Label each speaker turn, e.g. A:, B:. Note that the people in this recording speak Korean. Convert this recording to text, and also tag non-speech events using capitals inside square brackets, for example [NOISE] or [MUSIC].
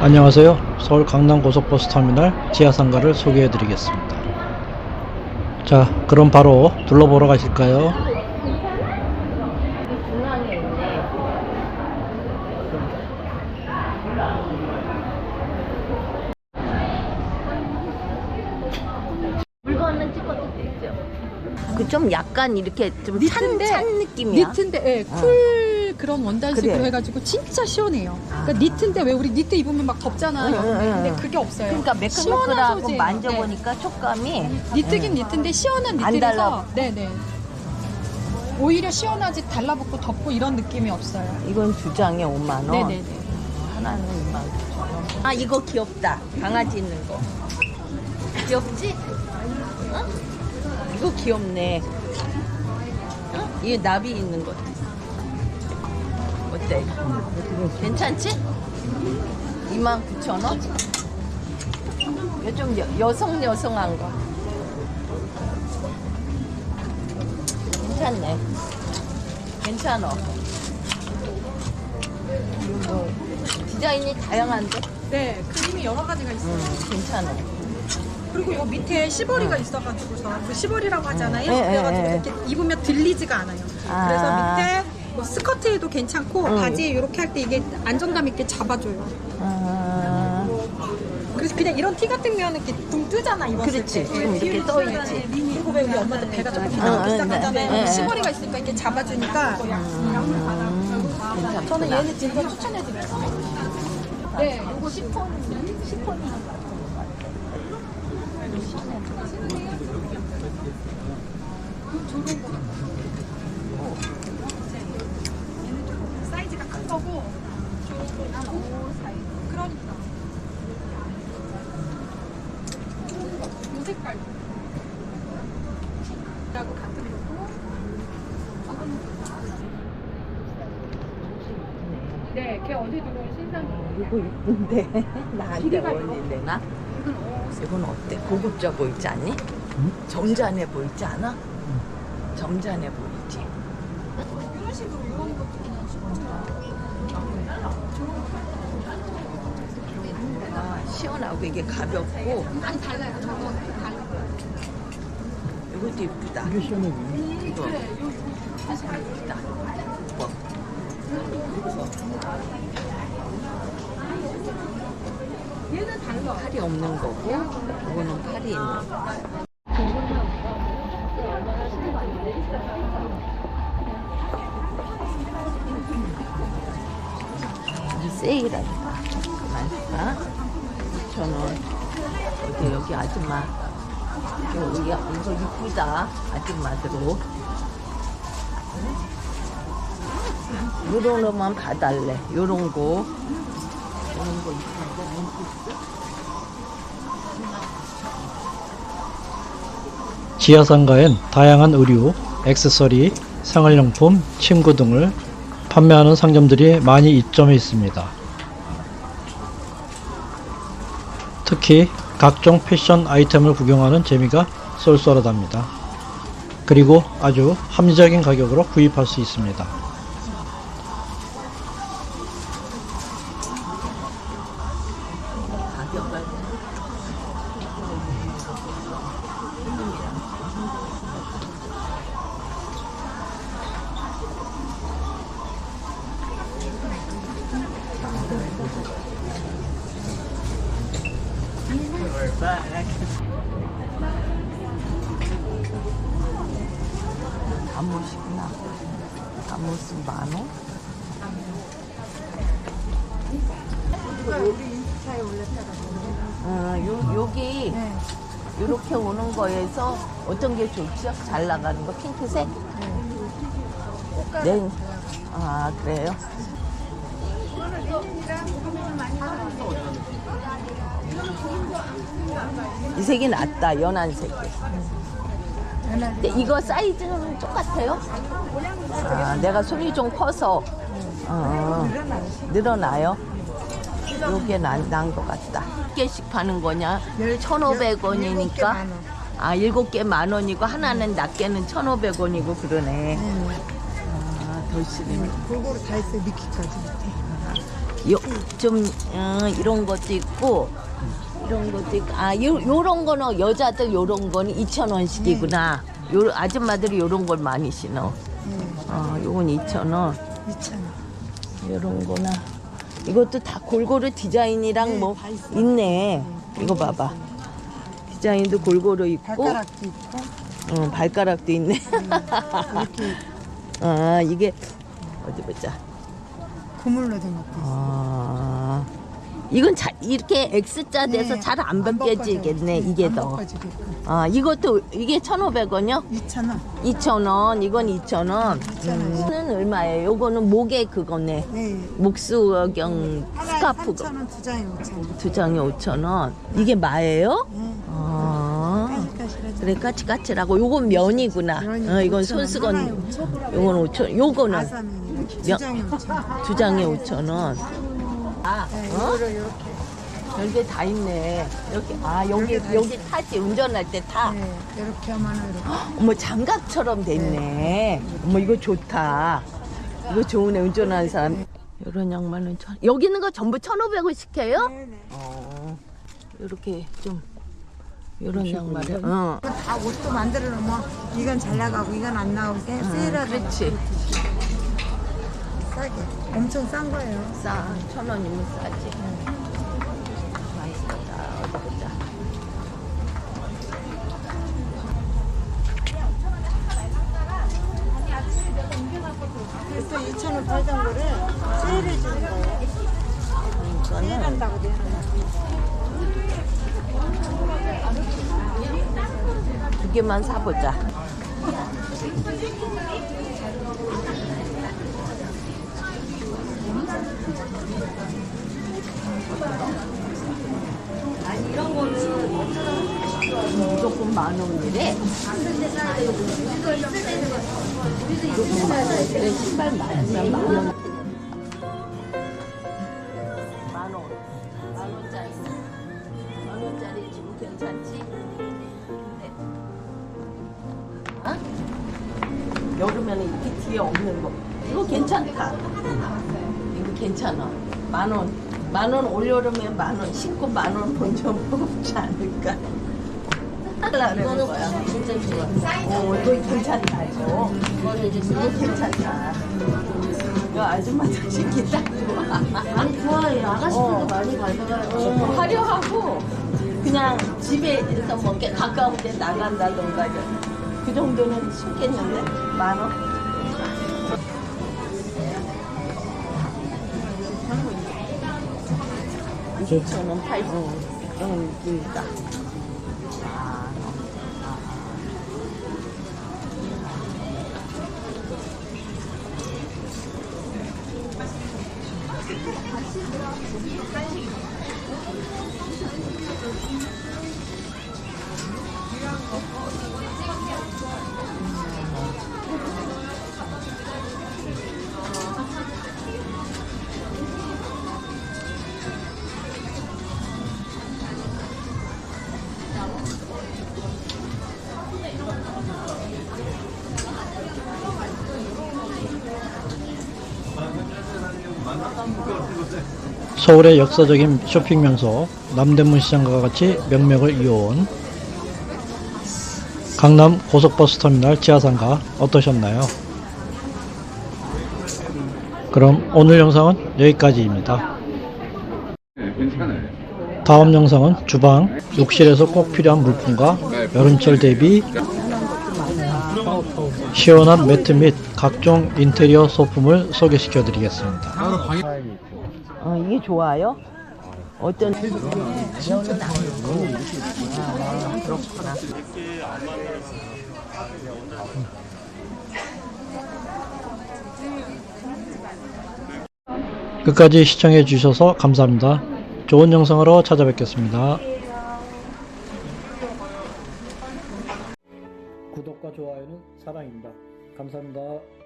A: 안녕하세요. 서울 강남 고속버스 터미널 지하 상가를 소개해 드리겠습니다. 자, 그럼 바로 둘러보러 가실까요?
B: 물건은 찍어도 되죠. 그 좀 약간 이렇게 좀 찬
C: 니트인데,
B: 찬 느낌이야.
C: 니트인데 예, 쿨 그런 원단식으로
B: 그래.
C: 해가지고 진짜 시원해요.
B: 아.
C: 그러니까 니트인데 왜 우리 니트 입으면 막 덥잖아
B: 응. 응, 응.
C: 근데 그게 없어요.
B: 그러니까
C: 시원한
B: 매끈매끈하고. 만져보니까 촉감이
C: 네. 니트긴 니트인데 시원한
B: 안
C: 니트라서
B: 달라.
C: 네네. 오히려 시원하지 달라붙고 덥고 이런 느낌이 없어요.
B: 이건 두 장에 5만 원.
C: 네네네.
B: 하나는 2만 9천 원. 아 이거 귀엽다. 강아지 있는 거. 귀엽지? 어? 이거 귀엽네. 어? 이게 나비 있는 것. 어때? 괜찮지? 2만 9천 원? 이거 좀 여, 여성 여성한 거. 괜찮네. 괜찮어. 뭐 디자인이 다양한데?
C: 네, 그림이 여러 가지가 있어요.
B: 음, 괜찮아.
C: 그리고 이 밑에 시보리가 있어가지고서 그 시보리라고 하잖아요.
B: 네,
C: 그래가지고
B: 네,
C: 이렇게 입으면 들리지가 않아요.
B: 아.
C: 그래서 밑에 뭐 스커트에도 괜찮고
B: 음.
C: 바지에 이렇게 할 때 이게 안정감 있게 잡아줘요.
B: 아,
C: 그래서 그냥 이런 티 같으면 이렇게 붕 뜨잖아 입었을
B: 그렇지.
C: 때.
B: 지금 이렇게 떠 있지.
C: 그리고 왜 우리 엄마들 배가 조금 시작하잖아요.
B: 네, 네.
C: 시머리가 있으니까 이렇게 잡아주니까
B: 음, 괜찮구나.
C: 저는 얘는 진짜 추천해드려요. 네, 이거 10톤. 10톤이. 거고 오 사이즈 그러니까 이 색깔 하고 같은 거고 네, 걔 어제 들어온 신상이에요.
B: 이거 이쁜데 [LAUGHS] 나한테
C: 길이가
B: 어울리려나? 이건 어때? 고급져 보이지 않니? 점잖해 보이지 않아? 점잖해 보이지?
C: 이런 식으로 이런 것도
B: 시원하고 이게 가볍고
C: 아니 달라요. 저거 달라요.
B: 이것도 이쁘다.
A: 이게 시원해
B: 이거
C: 그래,
B: 이쁘다. 뭐.
C: 얘는 달라.
B: 팔이 없는 거고 이거는 팔이 있는 거. 세일한다. 잠깐만. 2,000원. 어디 여기 아줌마. 여기 이거 이쁘다. 아줌마들로. 요런 거만 봐달래. 요런 거. 요런 거 이쁜데. 원피스.
A: 지하상가엔 다양한 의류, 액세서리, 생활용품, 침구 등을 판매하는 상점들이 많이 입점해 있습니다. 특히 각종 패션 아이템을 구경하는 재미가 쏠쏠하답니다. 그리고 아주 합리적인 가격으로 구입할 수 있습니다.
B: 잠옷이구나. 잠옷은 만 원? 어, 요, 여기 이렇게 오는 거에서 어떤 게 좋죠? 잘 나가는 거 핑크색? 네. 아 그래요? 이 색이 낫다 연한 색이. 근데 이거 사이즈는 똑같아요? 아, 내가 손이 좀 커서 어, 늘어나요. 요게 난것 같다. 몇 개씩 파는 거냐? 1,500원이니까. 아, 일곱 개 만 원이고 하나는 낱개는 1,500원이고 그러네. 아,
D: 골고루 다 있어요 미키까지
B: 좀 어, 이런 것도 있고 이런 것도 있고 아 요, 요런 거는 여자들 요런 거는 2천 원씩이구나. 요 아줌마들이 요런 걸 많이 신어. 어, 요건 2천 원.
D: 2,000원.
B: 요런 거나 이것도 다 골고루 디자인이랑 뭐 있네. 이거 봐봐. 디자인도 골고루 있고
D: 발가락도 있고
B: 어, 발가락도 있네.
D: 이렇게 [LAUGHS]
B: 아 이게 어디 보자.
D: 그물로 된 것도 있어.
B: 아 이건 자, 이렇게 X자 돼서
D: 네, 잘안안
B: 벗겨지겠네. 이게
D: 안
B: 더. 아 이것도 이게 1,500원이요?
D: 2,000원.
B: 2,000원. 이건 2,000원.
D: 2,000원.
B: 이거는 얼마예요? 요거는 목에 그거네.
D: 네.
B: 목수경 스카프
D: 3,000원, 두 장에 5,000원.
B: 두 장에 5,000원. 이게 마예요?
D: 네.
B: 아. 그래 까칠까칠하고 요건 면이구나.
D: 면이
B: 어, 이건
D: 5,000원, 하나에
B: 손수건.
D: 5,000원.
B: 요건 5천. 요거는
D: 아사면 두
B: 면-
D: 장에 5,000원.
B: 두 장에 5천 원. 아,
D: 네,
B: 어?
D: 이거를 이렇게.
B: 별게 다 있네. 이렇게 아 여기
D: 별게 다
B: 여기 타지 운전할 때 타.
D: 네, 이렇게 하면 이렇게.
B: 어머 장갑처럼 돼 있네. 어머 이거 좋다. 이거 좋으네 운전하는 사람. 이런 양말은 천. 여기 있는 거 전부 1,500원씩 해요?
D: 네네.
B: 어. 이렇게 좀 이런 양말을. 어.
D: 다 옷도 만들어 놓으면 이건 잘 나가고 이건 안 나오게
B: 음,
D: 세일하게
B: 그렇지.
D: 싸게 엄청 싼 거예요.
B: 싸. 천 원이면 싸지. 맛있다. 어디 보자.
D: 그래서 2,000원 팔던 거를 세일해 주는 거예요. 세일한다고 되는
B: 두 개만 사보자. 아니 이런 거는 무조건 만 원이래. 원이래. 신발 많으면 만 원. 만 원. 만 원짜리. 만 원짜리 지금 괜찮지? 네. 어? 여름에는 이렇게 뒤에 없는 거. 이거 괜찮다. 이거 괜찮아. 만 원. 만 원 올여름에 만 원. 신고 만 원 본적 없지 않을까? 이거는 거야. 진짜 좋아. 어, 이거 괜찮다, 이거. 이거 괜찮다. 이거 아줌마들 신기 딱 좋아.
C: 아니 좋아요. 아가씨들도
B: 어.
C: 많이 가져가요.
B: 어, 화려하고 그냥 집에서 뭐 이렇게 가까운 데 나간다던가 그 정도는 쉽겠는데 만 원? 이천원 팔 어, 그런 느낌이다. 아,
A: 서울의 역사적인 쇼핑 명소 남대문 시장과 같이 명맥을 이어온 강남 고속버스 터미널 지하상가 어떠셨나요? 그럼 오늘 영상은 여기까지입니다. 다음 영상은 주방, 욕실에서 꼭 필요한 물품과 여름철 대비 시원한 매트 및 각종 인테리어 소품을 소개시켜 드리겠습니다.
B: 어, 이게 좋아요? 어떤 아니고 아, 그렇구나.
A: 끝까지 시청해 주셔서 감사합니다. 좋은 영상으로 찾아뵙겠습니다. 구독과 좋아요는 사랑입니다. 감사합니다.